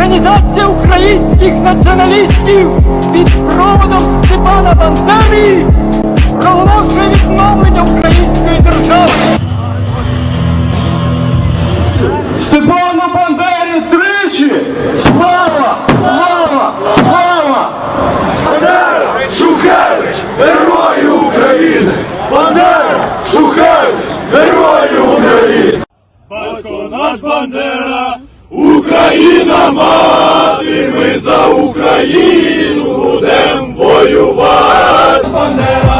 Організація українських націоналістів під проводом Степана Бандери проголошує відновлення української держави. Степану Бандері тричі! Слава! Слава! Слава! Бандера! Шухевич! Герої України! Бандера! Шухевич! Герої України! Батько наш Бандера! Україна мати! Ми за Україну будем воювати!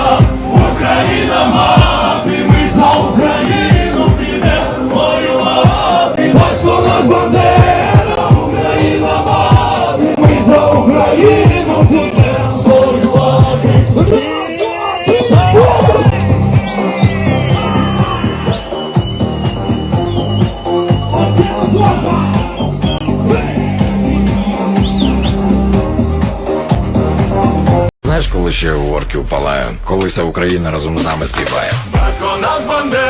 Ще у орків палає, коли Україна разом з нами співає. Батько нас Бандера,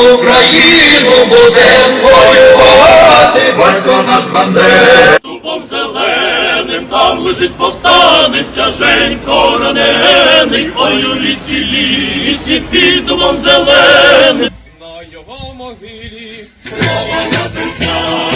Україну будем воювати. Батько наш бандер. дубом зеленим, там лежить повстане стяжень коронений, Ой, у лісі, лісі, під дубом зеленим. На його могилі слова написали, слава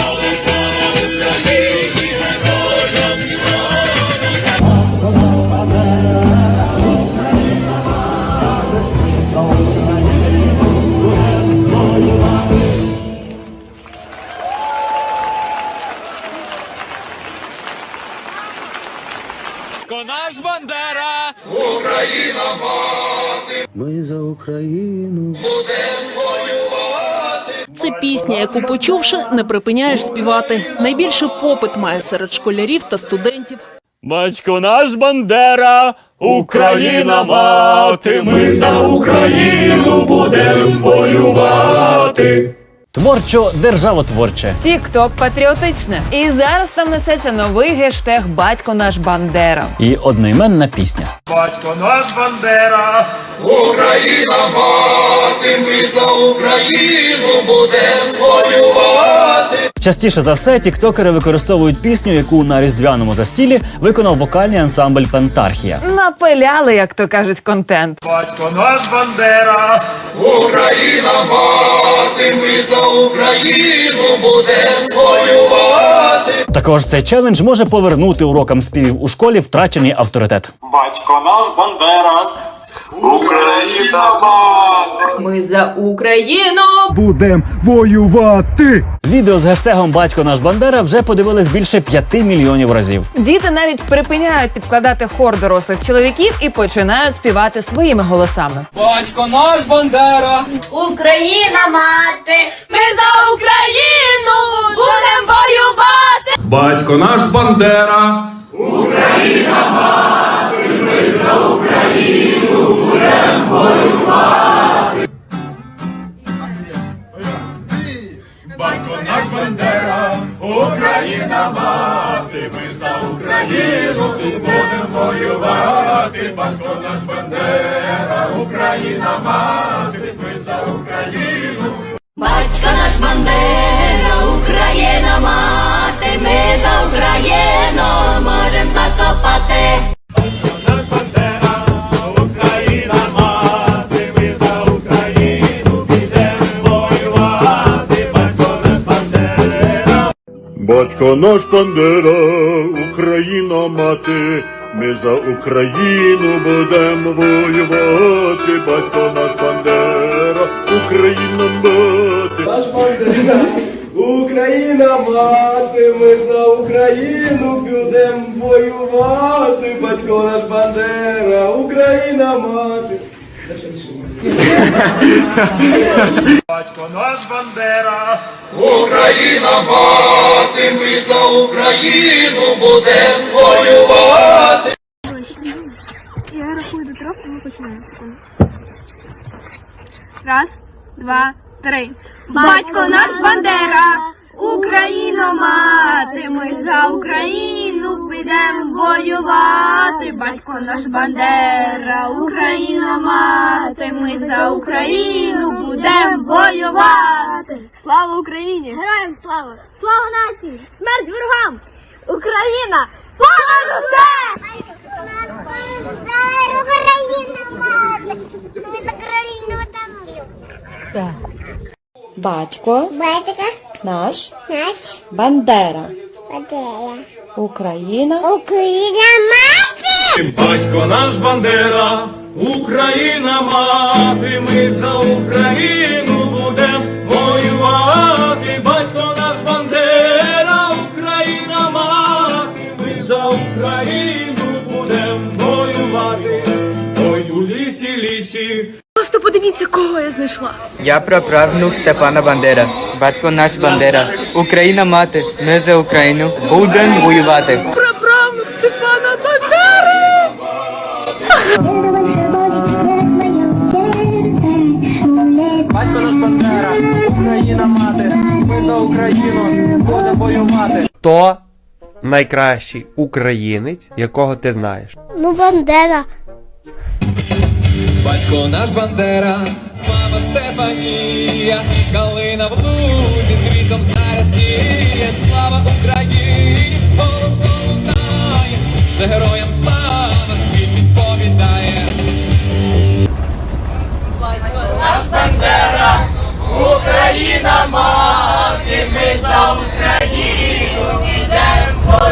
Це пісня, яку почувши, не припиняєш співати. Найбільший попит має серед школярів та студентів. Батько наш Бандера, Україна мати, ми за Україну будемо воювати. Творчо державотворче. Тік-ток патріотичне. І зараз там несеться новий гештег Батько наш Бандера. І одноіменна пісня. Батько наш Бандера, Україна мати, ми за Україну будем воювати. Частіше за все, тіктокери використовують пісню, яку на різдвяному застілі виконав вокальний ансамбль Пентархія. Напиляли, як то кажуть, контент. батько наш Бандера, Україна мати, ми за Україну будемо воювати. Також цей челендж може повернути урокам співів у школі втрачений авторитет. батько наш Бандера, Україна мати. ми за Україну. Будем воювати! Відео з гештегом Батько наш Бандера вже подивились більше 5 мільйонів разів. Діти навіть припиняють підкладати хор дорослих чоловіків і починають співати своїми голосами. Батько наш Бандера, Україна мати Ми за Україну будемо воювати. Батько наш Бандера. Батько Батько наш Бандера, Україна мати, ми за Україну будемо воювати. Батько наш Бандера, Україна мати. Наш Бандера, Україна мати, ми за Україну будем воювати. Батько наш Бандера, Україна мати. Батько наш Бандера, Україна мати, ми за Україну будемо воювати. Я рахую до трьох, і ми починаємо. Раз, два, три. Батько наш Бандера, Україно мати, ми за Україну підемо воювати. Батько наш Бандера, Україно мати, ми за Україну будемо воювати. Слава Україні! Героям слава! Слава нації! Смерть ворогам! Україна! Понад усе! Батько Батька наш наш Бандера, Бандера. Україна. Україна мати! Батько наш Бандера, Україна мати, ми за Україну Просто подивіться, кого я знайшла. Я праправнук Степана Бандера, батько наш Бандера. Україна мати, ми за Україну будемо воювати. Праправнук Степана Бандери! Батько наш Бандера, Україна мати, ми за Україну будемо воювати. Хто найкращий українець, якого ти знаєш? Ну, Бандера. Батько наш Бандера, мама Стефанія, калина в лузі цвітом зарясніє. Слава Україні, голосно лунає, за героям слава світ відповідає. Батько наш бандера, Україна мати, ми за Україну підемо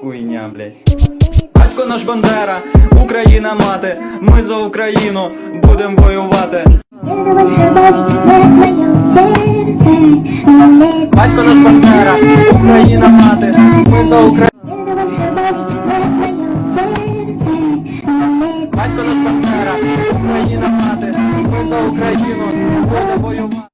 Хуйня, блядь. Батько наш Бандера, Україна мати, ми за Україну будемо воювати. Батько наш Бандера, Україна мати, ми за Україну. Батько наш Бандера, Україна мати, ми за Україну будемо воювати.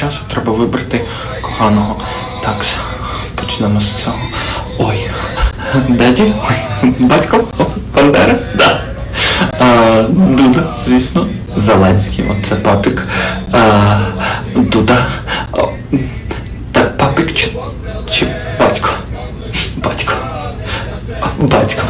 Часу, треба вибрати коханого. Так, почнемо з цього. Ой, деді, батько, Бандера, да. А, Дуда, звісно, Зеленський, оце папік. А, Дуда. О, так, папік чи, чи батько? Батько. Батько.